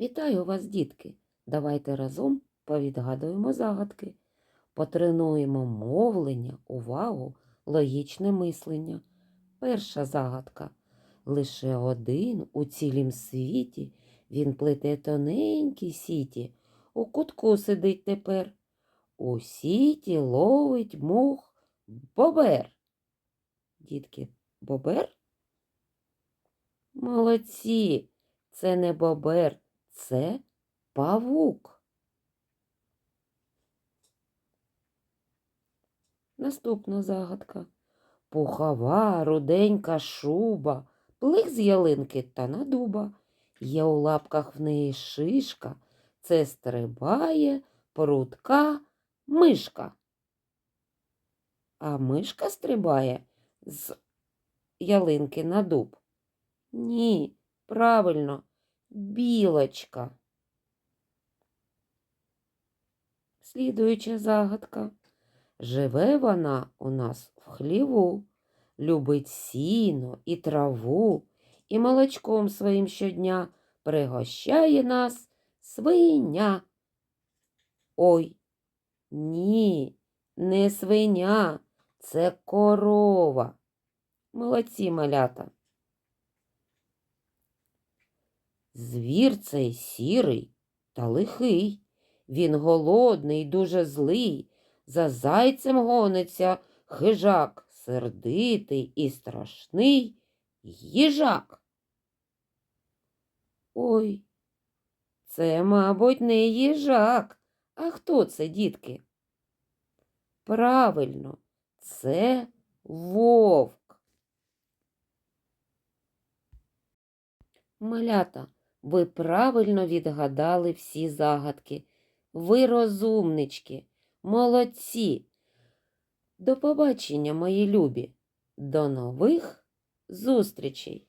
Вітаю вас, дітки! Давайте разом повідгадуємо загадки, потренуємо мовлення, увагу, логічне мислення. Перша загадка. Лише один у цілім світі він плете тоненькі сіті, у кутку сидить тепер. У сіті ловить мух бобер. Дітки, бобер? Молодці! Це не бобер, це павук. Наступна загадка. Пухова, руденька шуба, плих з ялинки та на дуба. Є у лапках в неї шишка, це стрибає прутка мишка. А мишка стрибає з ялинки на дуб? Ні, правильно, білочка. Слідуюча загадка. Живе вона у нас в хліву, любить сіно і траву, і молочком своїм щодня пригощає нас свиня. Ой, ні, не свиня, це корова. Молодці малята. Звір цей сірий та лихий. Він голодний, дуже злий. За зайцем гониться хижак, сердитий і страшний їжак. Ой, це, мабуть, не їжак. А хто це, дітки? Правильно, це вовк. Малята, ви правильно відгадали всі загадки. Ви розумнички, молодці. До побачення, мої любі. До нових зустрічей!